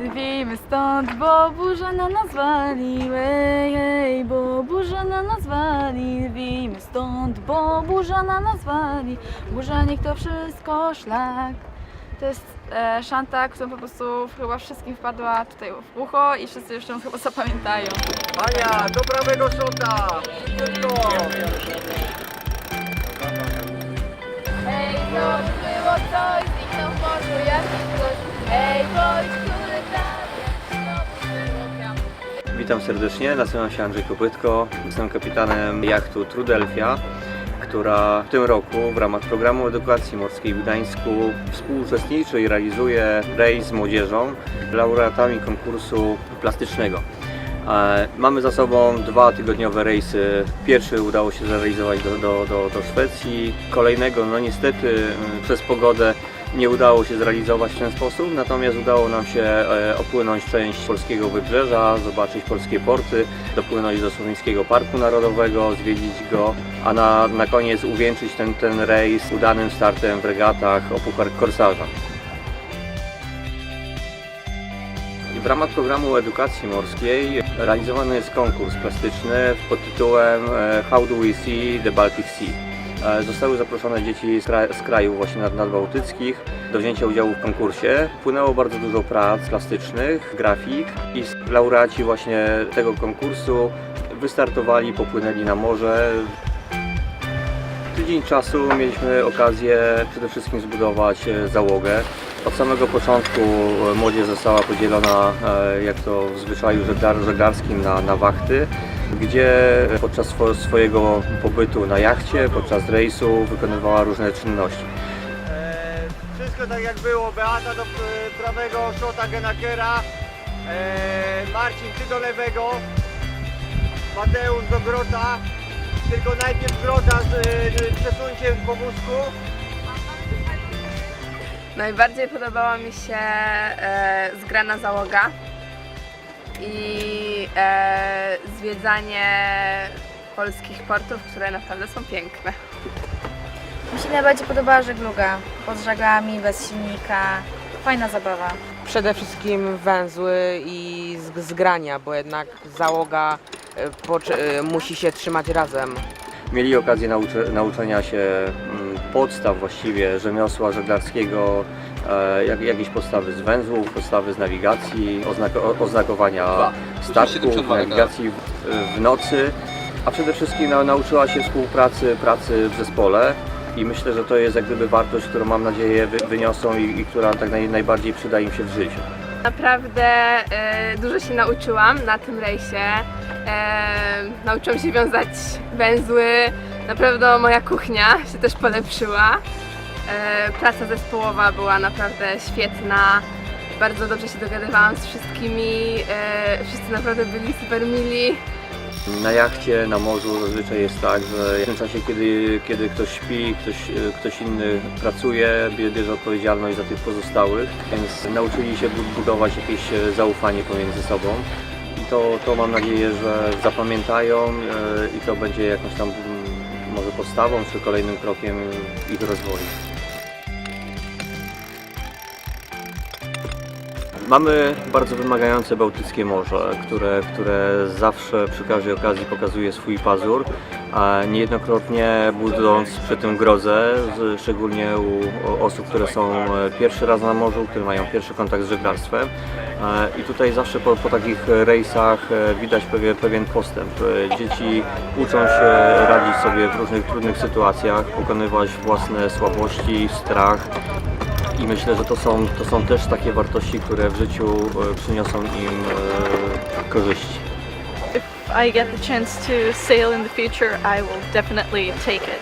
Rwijmy stąd, bo burza na nas wali, ej, bo burza na nas wali. Rwijmy stąd, bo burza na nas wali, burza niech to wszystko szlak. To jest e, szanta, która po prostu chyba wszystkim wpadła tutaj w ucho i wszyscy już ją chyba zapamiętają. Ania, do prawego szota! Szybko! Ej, to było coś, zniknął w morzu jakiś ktoś. Ej, bądź, Witam serdecznie, nazywam się Andrzej Kopytko, jestem kapitanem jachtu Trudelfia, która w tym roku w ramach programu edukacji morskiej w Gdańsku współuczestniczy i realizuje rejs z młodzieżą, laureatami konkursu plastycznego. E, Mamy za sobą dwa tygodniowe rejsy. Pierwszy udało się zrealizować do, do, do, do Szwecji, kolejnego no niestety mm, przez pogodę nie udało się zrealizować w ten sposób, natomiast udało nam się e, opłynąć część polskiego wybrzeża, zobaczyć polskie porty, dopłynąć do Słoweńskiego Parku Narodowego, zwiedzić go, a na, na koniec uwieńczyć ten, ten rejs udanym startem w regatach o Puchar Korsarza. W ramach programu edukacji morskiej realizowany jest konkurs plastyczny pod tytułem e, How do we see the Baltic Sea? E, Zostały zaproszone dzieci z, kra- z krajów właśnie nad, nadbałtyckich do wzięcia udziału w konkursie. Płynęło bardzo dużo prac plastycznych, grafik i laureaci właśnie tego konkursu wystartowali, popłynęli na morze. Tydzień czasu mieliśmy okazję przede wszystkim zbudować e, załogę. Od samego początku e, młodzież została podzielona, jak to w zwyczaju żeglar- żeglarskim, na, na wachty, gdzie podczas swo- swojego pobytu na jachcie, podczas rejsu wykonywała różne czynności. E, wszystko tak jak było. Beata do e, prawego szota Genakera. E, Marcin, ty do lewego. Mateusz do grota. Tylko najpierw grota z, e, przesuńcie po wózku. Najbardziej podobała mi się e, zgrana załoga i e, zwiedzanie polskich portów, które naprawdę są piękne. Mi się najbardziej podobała żegluga. Pod żaglami, bez silnika. Fajna zabawa. Przede wszystkim węzły i zgrania, bo jednak załoga e, e, musi się trzymać razem. Mieli okazję nauczy- nauczenia się mm, podstaw właściwie rzemiosła żeglarskiego, e, jak, jakieś podstawy z węzłów, podstawy z nawigacji, oznako- o- oznakowania statków, nawigacji w, w nocy, a przede wszystkim na, nauczyła się współpracy, pracy w zespole i myślę, że to jest jak gdyby wartość, którą mam nadzieję wy, wyniosą i, i która tak naj, najbardziej przyda im się w życiu. Naprawdę e, dużo się nauczyłam na tym rejsie. Nauczyłam się wiązać węzły. Naprawdę moja kuchnia się też polepszyła. E, praca zespołowa była naprawdę świetna. Bardzo dobrze się dogadywałam z wszystkimi. Wszyscy naprawdę byli super mili. Na jachcie, na morzu zazwyczaj jest tak, że w tym czasie, kiedy, kiedy ktoś śpi, ktoś, e, ktoś inny pracuje, bie- bierze odpowiedzialność za tych pozostałych, więc nauczyli się bu- budować jakieś e, zaufanie pomiędzy sobą. I to, to mam nadzieję, że zapamiętają e, i to będzie jakąś tam mm, może podstawą czy kolejnym krokiem ich rozwoju. Mamy bardzo wymagające Bałtyckie Morze, które, które zawsze przy każdej okazji pokazuje swój pazur, a niejednokrotnie budząc przy tym grozę, szczególnie u osób, które są e, pierwszy raz na morzu, które mają pierwszy kontakt z żeglarstwem. E, I tutaj zawsze po, po takich rejsach e, widać pewien, pewien postęp. Dzieci uczą się radzić sobie w różnych trudnych sytuacjach, pokonywać własne słabości, strach, i myślę, że to są, to są też takie wartości, które w życiu przyniosą im korzyści. If I get the chance to sail in the future, I will definitely take it.